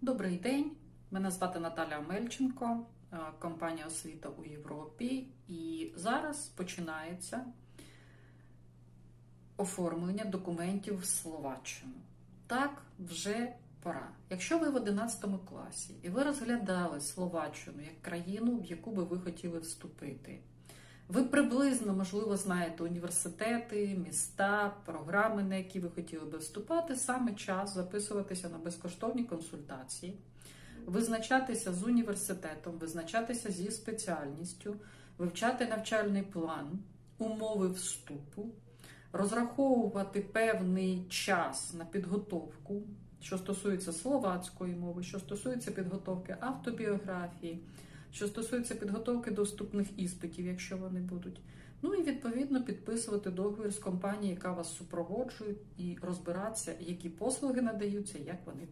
Добрий день, мене звати Наталя Мельченко, е, компанія Освіта у Європі. І зараз починається оформлення документів в Словаччину. Так, вже пора. Якщо ви в 11 класі і ви розглядали Словаччину як країну, в яку би ви хотіли вступити, ви приблизно, можливо, знаєте університети, міста, програми, на які ви хотіли би вступати, саме час записуватися на безкоштовні консультації, визначатися з університетом, визначатися зі спеціальністю, вивчати навчальний план, умови вступу, розраховувати певний час на підготовку, що стосується словацької мови, що стосується підготовки автобіографії що стосується підготовки до вступних іспитів, якщо вони будуть. Ну і відповідно підписувати договір з компанією, яка вас супроводжує, і розбиратися, які послуги надаються, як вони